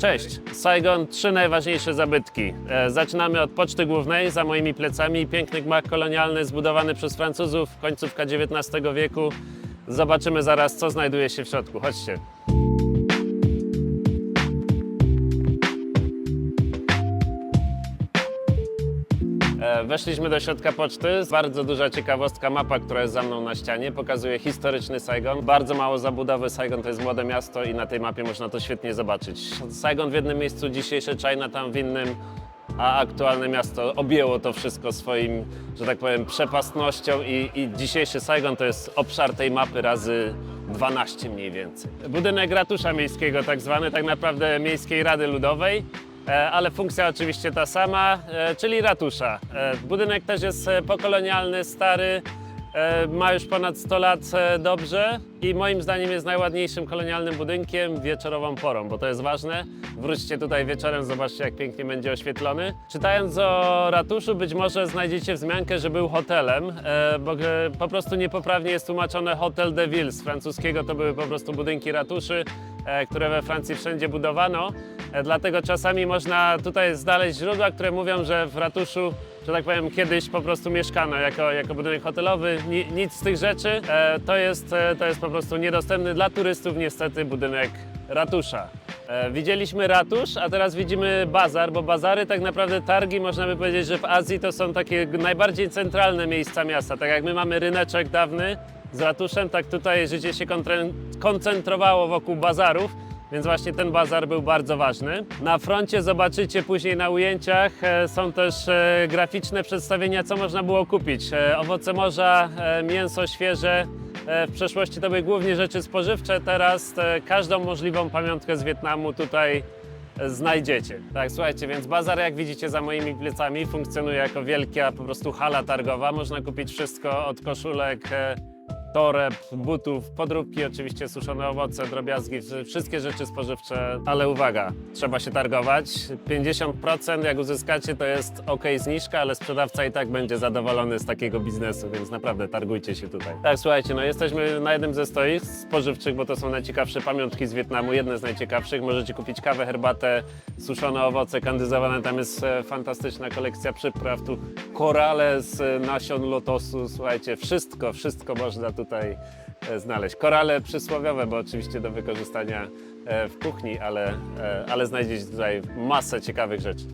Cześć, Saigon, trzy najważniejsze zabytki. E, Zaczynamy od poczty głównej, za moimi plecami, piękny gmach kolonialny zbudowany przez Francuzów, końcówka XIX wieku. Zobaczymy zaraz, co znajduje się w środku. Chodźcie. Weszliśmy do środka poczty. Bardzo duża ciekawostka, mapa, która jest za mną na ścianie, pokazuje historyczny Saigon. Bardzo mało zabudowy. Saigon to jest młode miasto i na tej mapie można to świetnie zobaczyć. Saigon w jednym miejscu, dzisiejsze Chinatown w innym, a aktualne miasto objęło to wszystko swoim, że tak powiem, przepastnością i, i dzisiejszy Saigon to jest obszar tej mapy razy 12 mniej więcej. Budynek ratusza miejskiego tak zwany, tak naprawdę Miejskiej Rady Ludowej. E, ale funkcja oczywiście ta sama, e, czyli ratusza. E, Budynek też jest pokolonialny, stary, ma już ponad 100 lat dobrze i moim zdaniem jest najładniejszym kolonialnym budynkiem wieczorową porą, bo to jest ważne. Wróćcie tutaj wieczorem, zobaczcie jak pięknie będzie oświetlony. Czytając o ratuszu być może znajdziecie wzmiankę, że był hotelem, bo po prostu niepoprawnie jest tłumaczone Hotel de Ville. Z francuskiego to były po prostu budynki ratuszy, które we Francji wszędzie budowano. E, Dlatego czasami można tutaj znaleźć źródła, które mówią, że w ratuszu, że tak powiem, kiedyś po prostu mieszkano jako, jako budynek hotelowy. Ni, nic z tych rzeczy. E, to, jest, e, to jest po prostu niedostępny dla turystów niestety budynek ratusza. E, widzieliśmy ratusz, a teraz widzimy bazar, bo bazary tak naprawdę targi, można by powiedzieć, że w Azji to są takie najbardziej centralne miejsca miasta. Tak jak my mamy ryneczek dawny z ratuszem, tak tutaj życie się koncentrowało wokół bazarów. Więc właśnie ten bazar był bardzo ważny. Na froncie zobaczycie później na ujęciach e, są też e, graficzne przedstawienia, co można było kupić. E, Owoce morza, mięso świeże. W przeszłości to były głównie rzeczy spożywcze, teraz każdą możliwą pamiątkę z Wietnamu tutaj znajdziecie. Tak, słuchajcie, więc bazar jak widzicie za moimi plecami funkcjonuje jako wielka po prostu hala targowa. Można kupić wszystko od koszulek, toreb, butów, podróbki, oczywiście suszone owoce, drobiazgi, wszystkie rzeczy spożywcze, ale uwaga, trzeba się targować. 50% jak uzyskacie to jest ok zniżka, ale sprzedawca i tak będzie zadowolony z takiego biznesu, więc naprawdę targujcie się tutaj. Tak, słuchajcie, no jesteśmy na jednym ze stoisk spożywczych, bo to są najciekawsze pamiątki z Wietnamu, jedne z najciekawszych. Możecie kupić kawę, herbatę, suszone owoce kandyzowane, tam jest e, fantastyczna kolekcja przypraw, tu korale z e, nasion lotosu, słuchajcie, wszystko, wszystko można tutaj e, znaleźć. Korale przysłowiowe, bo oczywiście do wykorzystania e, w kuchni, ale, e, ale znajdziecie tutaj masę ciekawych rzeczy.